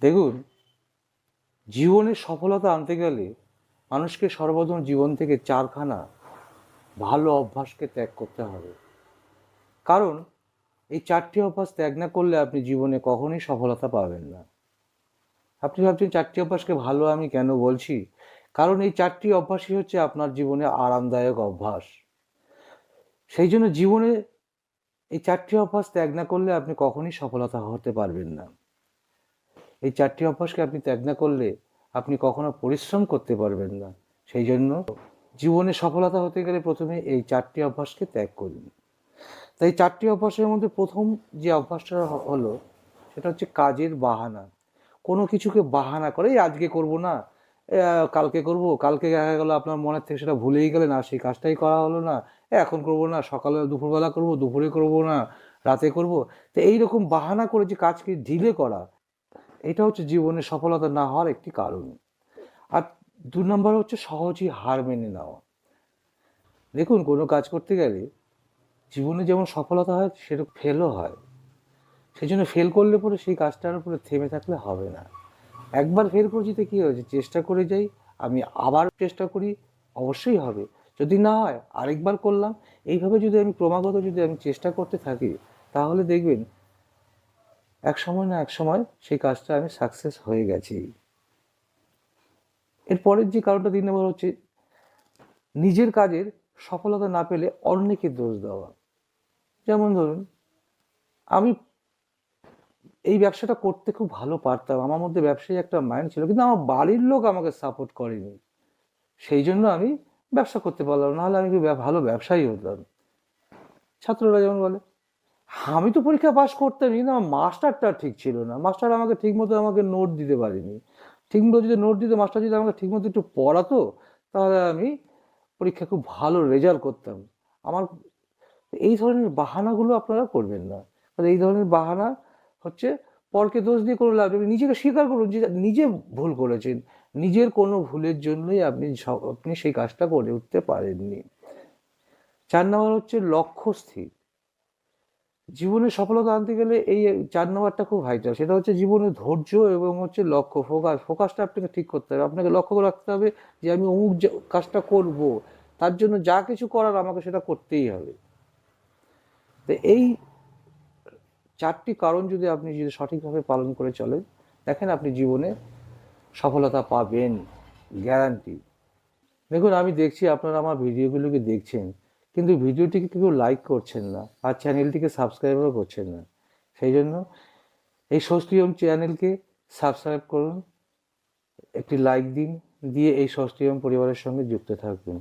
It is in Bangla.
দেখুন জীবনে সফলতা আনতে গেলে মানুষকে সর্বপ্রথম জীবন থেকে চারখানা ভালো অভ্যাসকে ত্যাগ করতে হবে। কারণ, এই চারটি অভ্যাস ত্যাগ না করলে আপনি জীবনে কখনোই সফলতা পাবেন না। আপনি ভাবছেন, চারটি অভ্যাসকে ভালো আমি কেন বলছি? কারণ এই চারটি অভ্যাসই হচ্ছে আপনার জীবনে আরামদায়ক অভ্যাস। সেই জন্য জীবনে এই চারটি অভ্যাস ত্যাগ না করলে আপনি কখনোই সফলতা হতে পারবেন না। এই চারটি অভ্যাসকে আপনি ত্যাগ না করলে আপনি কখনো পরিশ্রম করতে পারবেন না। সেই জন্য জীবনে সফলতা হতে গেলে প্রথমে এই চারটি অভ্যাসকে ত্যাগ করুন তাই চারটি অভ্যাসের মধ্যে প্রথম যে অভ্যাসটা হলো সেটা হচ্ছে কাজের বাহানা। কোনো কিছুকে বাহানা করে "এই আজকে করব না কালকে করব, কালকে দেখা গেলো আপনার মনের থেকে সেটা ভুলেই গেলেন, আর সেই কাজটাই করা হলো না এখন করব না, সকালে দুপুরবেলা করব, দুপুরে করব না, রাতে করব। তো এইরকম বাহানা করে যে কাজকে ঢিলে করা এটা হচ্ছে জীবনে সফলতা না হওয়ার একটি কারণ। আর দু নম্বর হচ্ছে সহজেই হার মেনে নেওয়া। দেখুন, কোনো কাজ করতে গেলে জীবনে যেমন সফলতা হয় সেরকম ফেলও হয়। সেই জন্য ফেল করলে পরে সেই কাজটার উপরে থেমে থাকলে হবে না। একবার ফেল করেছি তো কী হয়েছে চেষ্টা করে যাই, আমি আবার চেষ্টা করি, অবশ্যই হবে। যদি না হয়, আরেকবার করলাম, এইভাবে যদি আমি ক্রমাগত যদি আমি চেষ্টা করতে থাকি, তাহলে দেখবেন এক সময় না এক সময় সেই কাজটা আমি সাকসেস হয়ে গেছি। এরপরের যে কারণটা তিন নম্বর হচ্ছে, নিজের কাজের সফলতা না পেলে অন্যকে দোষ দেওয়া। যেমন ধরুন, আমি এই ব্যবসাটা করতে খুব ভালো পারতাম, আমার মধ্যে ব্যবসায়ী একটা মাইন্ড ছিল, কিন্তু আমার বাড়ির লোক আমাকে সাপোর্ট করেনি। সেই জন্য আমি ব্যবসা করতে পারলাম, নাহলে আমি ভালো ব্যবসায়ী হতাম। ছাত্ররা যেমন বলে আমি তো পরীক্ষা পাস করতাম কিন্তু আমার মাস্টারটা ঠিক ছিল না। মাস্টার আমাকে ঠিকমতো আমাকে নোট দিতে পারিনি। ঠিকমতো যদি নোট দিতে, মাস্টার যদি আমাকে ঠিকমতো একটু পড়াতো, তাহলে আমি পরীক্ষা খুব ভালো রেজাল্ট করতাম। আমার এই ধরনের বাহানাগুলো আপনারা করবেন না। কারণ এই ধরনের বাহানা হচ্ছে পরকে দোষ দিয়ে কোনো লাভ। নিজেকে স্বীকার করুন যে নিজে ভুল করেছেন। নিজের কোনো ভুলের জন্যই আপনি আপনি সেই কাজটা করে উঠতে পারেননি। চার নম্বর হচ্ছে লক্ষ্য স্থির। জীবনে সফলতা আনতে গেলে এই চার নম্বরটা খুব ভাইটাল সেটা হচ্ছে জীবনে ধৈর্য এবং হচ্ছে লক্ষ্য। ফোকাস ফোকাসটা আপনাকে ঠিক করতে হবে। আপনাকে লক্ষ্য রাখতে হবে যে আমি অমুক কাজটা করব, তার জন্য যা কিছু করার আমাকে সেটা করতেই হবে। তো এই চারটি কারণ যদি আপনি যদি সঠিকভাবে পালন করে চলেন, দেখেন আপনি জীবনে সফলতা পাবেন। গ্যারান্টি দেখুন, আমি দেখছি, আপনারা আমার ভিডিওগুলোকে দেখছেন। কিন্তু ভিডিওটিকে কেউ লাইক করছেন না আর চ্যানেলটিকে সাবস্ক্রাইবও করছেন না। সেই জন্য এই ষষ্ঠীয়ম চ্যানেলকে সাবস্ক্রাইব করুন, একটি লাইক দিন, দিয়ে এই ষষ্ঠীয়ম পরিবারের সঙ্গে যুক্ত থাকবেন